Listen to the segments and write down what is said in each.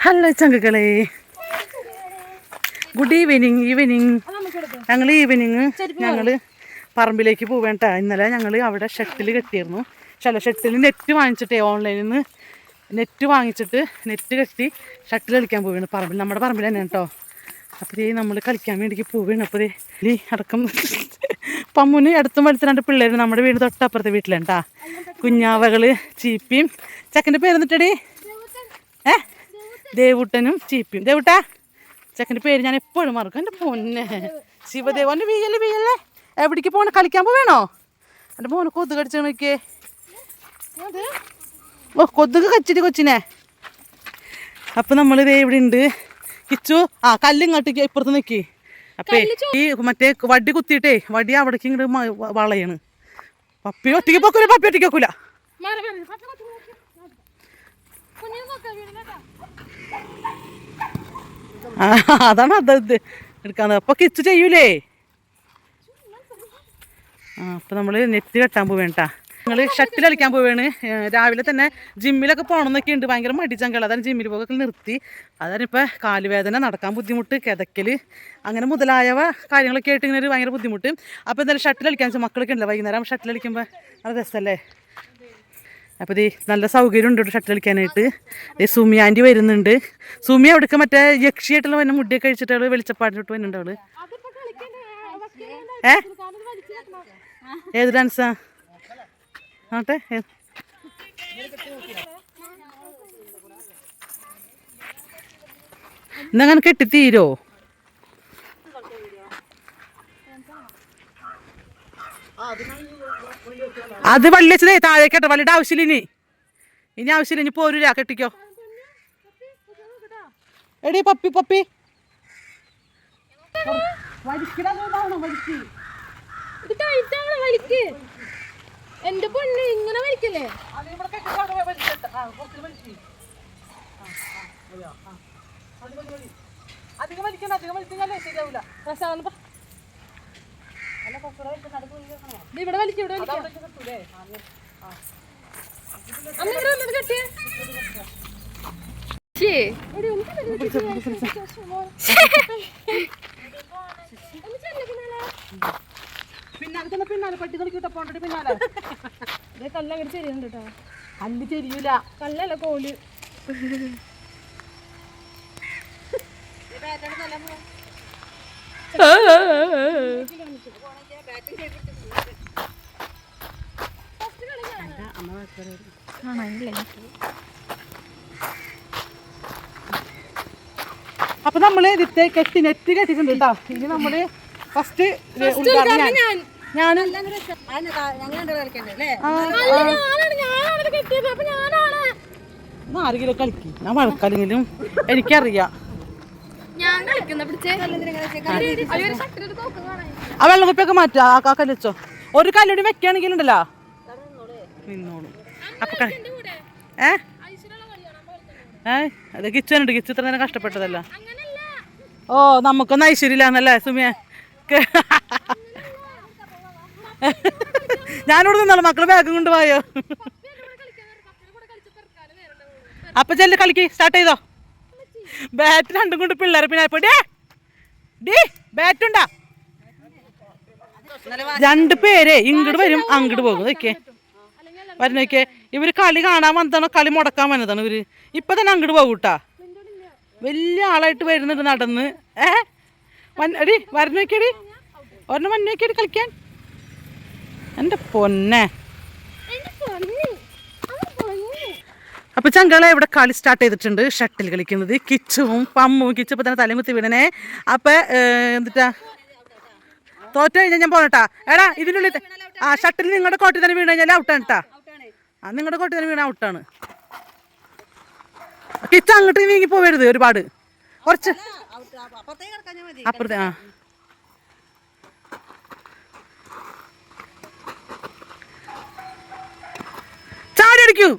Hello ചങ്കുകളെ. Good evening evening ഞങ്ങൾ evening ഞങ്ങൾ പറമ്പിലേക്ക് പോവേണ്ട ഇന്നലെ ഞങ്ങൾ അവിടെ ഷട്ടിൽ കെട്ടിയിരുന്നു. ചില ഷട്ടിൽ നെറ്റ് വാങ്ങിച്ചിട്ടേ ഓൺലൈനിൽ നിന്ന് നെറ്റ് വാങ്ങിച്ചിട്ട് നെറ്റ് കെട്ടി ഷട്ടിൽ കളിക്കാൻ പോവാണ്. പറമ്പിൽ നമ്മുടെ പറമ്പിൽ തന്നെ കേട്ടോ അപ്പോൾ നമ്മൾ കളിക്കാൻ വേണ്ടിക്ക് പോവുകയാണ് അപ്പോൾ ദേ ഈ അടക്കം പമ്മുന് അടുത്തും വലുത്ത് രണ്ട് പിള്ളേർ നമ്മുടെ വീട് തൊട്ടപ്പുറത്തെ വീട്ടിലുണ്ടാ കുഞ്ഞാവകൾ ചീപ്പിയും. ചക്കന്റെ പേര് എന്നിട്ടടി ഏ? ദേവുട്ടനും ചീപ്പിയും. ദേവുട്ടാ ചെക്കന്റെ പേര് ഞാൻ എപ്പോഴും മറക്കും. എന്റെ പൊന്നെ. ശിവദേവന്റെ വീയല്ലേ വീയല്ലേ എവിടേക്ക് പോകണം കളിക്കാൻ പോവേണോ? എന്റെ മോനെ കൊതുക് കടിച്ചു നോക്കിയേ ഓ കൊതുക് കച്ചിട്ട് കൊച്ചിനെ. അപ്പം നമ്മൾ ഇതേ ഇവിടെ ഉണ്ട് കിച്ചു ആ കല്ലിങ്ങോട്ട് ഇപ്പുറത്ത് നിൽക്കി അപ്പേ ഈ മറ്റേ വടി കുത്തിയിട്ടേ വടി അവിടേക്ക് ഇങ്ങോട്ട് വളയാണ്. പപ്പി ഒറ്റയ്ക്ക് പോക്കൂല പപ്പി ഒറ്റയ്ക്ക് വെക്കൂല. ആ, അതാണ് അത് എടുക്കാന്ന്. അപ്പൊ കിച്ച് ചെയ്യൂലേ? ആ അപ്പൊ നമ്മൾ നെറ്റ് കെട്ടാൻ പോവേണ്ട നിങ്ങൾ ഷട്ടിൽ കളിക്കാൻ പോവാണ്. രാവിലെ തന്നെ ജിമ്മിലൊക്കെ പോകണമെന്നൊക്കെ ഉണ്ട് ഭയങ്കര മടിച്ചങ്കൾ അതാണ് ജിമ്മിൽ പോകൊക്കെ നിർത്തി. അതാണ് ഇപ്പൊ കാലുവേദന നടക്കാൻ ബുദ്ധിമുട്ട് കിതക്കൽ അങ്ങനെ മുതലായവ കാര്യങ്ങളൊക്കെ ആയിട്ട് ഇങ്ങനെ ഒരു ഭയങ്കര ബുദ്ധിമുട്ട്. അപ്പോൾ എന്തായാലും ഷട്ടിൽ കളിക്കാൻ വെച്ചാൽ മക്കളൊക്കെ ഉണ്ടല്ലോ വൈകുന്നേരം. ഷട്ടിൽ കളിക്കുമ്പോൾ നല്ല രസമല്ലേ അപ്പോൾ ദേ നല്ല സൗകര്യം ഉണ്ട് ഇവിടെ ഷട്ടിൽ കളിക്കാനായിട്ട്. സുമി ആന്റി വരുന്നുണ്ട്. സുമി അവിടേക്ക് മറ്റേ യക്ഷിയായിട്ടുള്ള വന്നെ മുടിയൊക്കെ കഴിച്ചിട്ട് അവൾ വെളിച്ചപ്പാടിട്ട് വരുന്നുണ്ട് അവൾ. ഏ? ഏത് ഡാൻസാ? ആട്ടെ ഏത് ഇന്നങ്ങനെ കെട്ടി തീരോ അത് വള്ളി വെച്ചതേ താഴേക്കട്ടെ വള്ളിയുടെ ആവശ്യമില്ല ഇനി. ഇനി ആവശ്യമില്ല ഇനി പോരൂല കെട്ടിക്കോ. എടി പപ്പി പപ്പി. ഇത് കഴിച്ചാണ് വലിക്ക് എന്റെ പൊണ്ണ് ഇങ്ങനെ വലിക്കല്ലേ? അധികം വലിക്കണ്ട അധികം വലിച്ചാലേ ശരിയാവൂല. പ്രസാദം ഇവിടെ വലിക്ക് ഇവിടെ പിന്നാലെ. തന്നെ പിന്നാലെ പട്ടി കളിക്കൂട്ടോ പോണ്ടി പിന്നാലെ ദേ കല്ല് അങ്ങോട്ട് ചെരിയുന്നുണ്ട് കേട്ടോ കല്ല് ചെരിയൂല കല്ലല്ല കോൽ അപ്പൊ നമ്മൾ ഇതിത്തെ കെട്ടി നെറ്റ് കെട്ടിട്ടുണ്ട് കേട്ടോ ഇനി നമ്മൾ ഫസ്റ്റ് ഞാനും ആരെങ്കിലും കളിക്കും. ഞാൻ വഴക്കല്ലെങ്കിലും എനിക്കറിയാം. ആ വെള്ളക്കുപ്പിയൊക്കെ മാറ്റാ. ആ ആ കല്ല് ഒരു കല്ലുടി വെക്കുകയാണെങ്കിൽ ഉണ്ടല്ലോ നിന്നോളൂ. അപ്പൊ ഏ. ഏ? അത് കിച്ചനുണ്ട്. കിച്ചു ഇത്ര നേരം കഷ്ടപ്പെട്ടതല്ല. അങ്ങനല്ല. ഓ നമുക്കൊന്നും ഐശ്വര്യമില്ലാന്നല്ലേ സുമിയ? ഞാനിവിടെ നിന്നോളൂ. മക്കൾ ബാഗും കൊണ്ട് പോയോ? അപ്പൊ ചെല്ല് കളിക്ക്. സ്റ്റാർട്ട് ചെയ്തോ? ബാറ്റ് രണ്ടും കൊണ്ട് പിള്ളേരെ പിന്നെ ഡേ! ഡേ! ബാറ്റ് ഉണ്ടാ? രണ്ട് പേരെ ഇങ്ങോട്ട് വരും അങ്ങോട്ട് പോകും. നോക്കിയേ വരുന്നോക്കിയേ ഇവർ കളി കാണാൻ വന്നതാണ്? കളി മുടക്കാൻ വന്നതാണ് ഇവർ? ഇപ്പൊ തന്നെ അങ്ങോട്ട് പോകൂട്ടാ. വലിയ ആളായിട്ട് വരുന്നുണ്ട് നടന്ന്. ഏ? അടി എടി വരുന്നോക്കിയടി ഒരെണ്ണം വന്നോക്കിയടി കളിക്കാൻ. എന്റെ പൊന്നി. അപ്പൊ ചങ്കള ഇവിടെ കളി സ്റ്റാർട്ട് ചെയ്തിട്ടുണ്ട്. ഷട്ടിൽ കളിക്കുന്നത്. കിച്ചുവും പമ്മും. കിച്ചു ഇപ്പൊ തന്നെ തലമുത്തി വീടനെ അപ്പൊ എന്നിട്ടാ തോറ്റ കഴിഞ്ഞാൽ ഞാൻ പോണട്ടാ. എടാ ഇതിനുള്ളിൽ ആ ഷട്ടിൽ നിങ്ങളുടെ കോട്ടിൽ തന്നെ വീണ് കഴിഞ്ഞാൽ ഔട്ടാണ് കേട്ടാ ആ നിങ്ങളുടെ കോട്ടയിൽ വീണ ഔട്ടാണ് കിച്ചു അങ്ങോട്ട് നീങ്ങി പോവരുത് ഒരുപാട്. കുറച്ച് അപ്പുറത്തെ ആ. ചാടി അടിക്കൂ.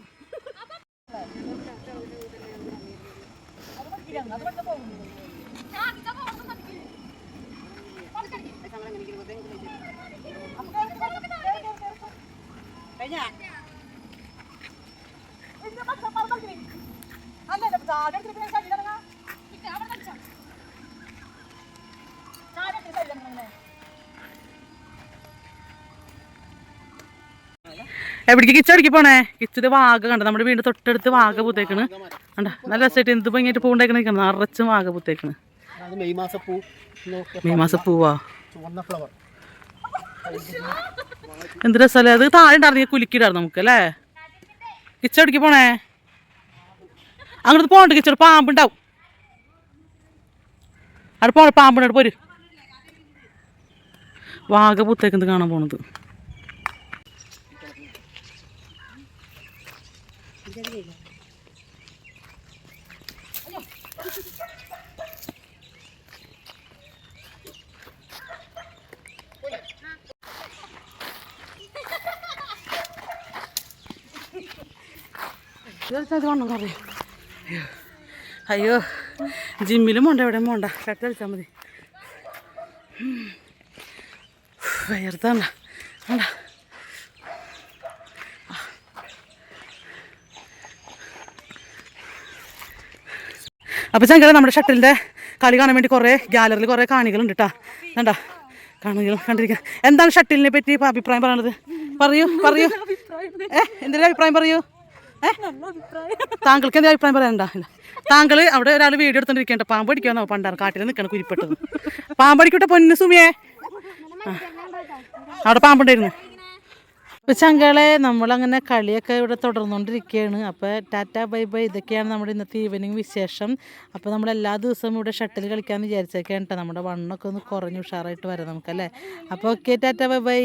കഴിഞ്ഞ? എവിടേക്ക് കിച്ചടിക്ക് പോണേ? കിച്ചത് വാഗ കണ്ട? നമ്മുടെ വീട് തൊട്ടടുത്ത് വാഗ പൂത്തേക്കണ്. കണ്ട? നല്ല രസമായിട്ട് എന്ത് ഭംഗിയായിട്ട് പൂണ്ടേക്കണ നിൽക്കണം നിറച്ചും വാഗ പൂത്തേക്കണ്. മെയ് മാസപ്പൂ മെയ് മാസം പൂവാ. എന്ത് രസമല്ലേ അത് താഴെ ഉണ്ടായിരുന്നു കുലുക്കിയിടായിരുന്നു നമുക്ക് അല്ലേ? കിച്ചടിക്ക് പോണേ? അങ്ങോട്ട് പോകണ്ട കിച്ചട് പാമ്പുണ്ടാവും. അവിടെ പോണ പാമ്പിനോട് പോര്. വാഗ പൂത്തേക്കുന്നത് കാണാൻ പോണത്? ഇതെടുത്തത് വണ്ണം കുറയും അയ്യോ അയ്യോ ജിമ്മിലും പോണ്ട എവിടെ പോണ്ട. കട്ട് കളിച്ചാൽ മതി. വയർത്താണ്ട വേണ്ട അപ്പോൾ ചങ്കല നമ്മുടെ ഷട്ടിലിന്റെ കളി കാണാൻ വേണ്ടി കുറേ ഗാലറിയിൽ കുറേ കാണികളുണ്ട് കേട്ടോ കണ്ട? കാണികൾ കണ്ടിരിക്കുക എന്താണ് ഷട്ടിലിനെ പറ്റി അഭിപ്രായം പറയണത്? പറയൂ പറയൂ. ഏ എന്തെങ്കിലും അഭിപ്രായം പറയൂ? താങ്കൾക്ക് എന്താ അഭിപ്രായം പറയാനുണ്ടോ ഇല്ല താങ്കൾ അവിടെ ഒരാൾ വീഡിയോ എടുത്തോണ്ടിരിക്കേണ്ട. പാമ്പടിക്കാന്നോ പണ്ടാണ് കാട്ടിൽ നിൽക്കണ കുരിപ്പെട്ടത് പാമ്പടിക്കട്ടെ പൊന്നു സുമിയെ. അവിടെ പാമ്പുണ്ടായിരുന്നു. അപ്പോൾ ചങ്കളെ നമ്മളങ്ങനെ കളിയൊക്കെ ഇവിടെ തുടർന്നുകൊണ്ടിരിക്കുകയാണ് അപ്പോൾ ടാറ്റ ബൈ ബൈ. ഇതൊക്കെയാണ് നമ്മുടെ ഇന്നത്തെ ഈവനിങ് വിശേഷം. അപ്പോൾ നമ്മൾ എല്ലാ ദിവസവും ഇവിടെ ഷട്ടിൽ കളിക്കാമെന്ന് വിചാരിച്ചേക്കാണ് കേട്ടോ നമ്മുടെ വണ്ണൊക്കെ ഒന്ന് കുറഞ്ഞ് ഉഷാറായിട്ട് വരാം നമുക്കല്ലേ? അപ്പോൾ ഓക്കെ ടാറ്റ ബൈ ബൈ.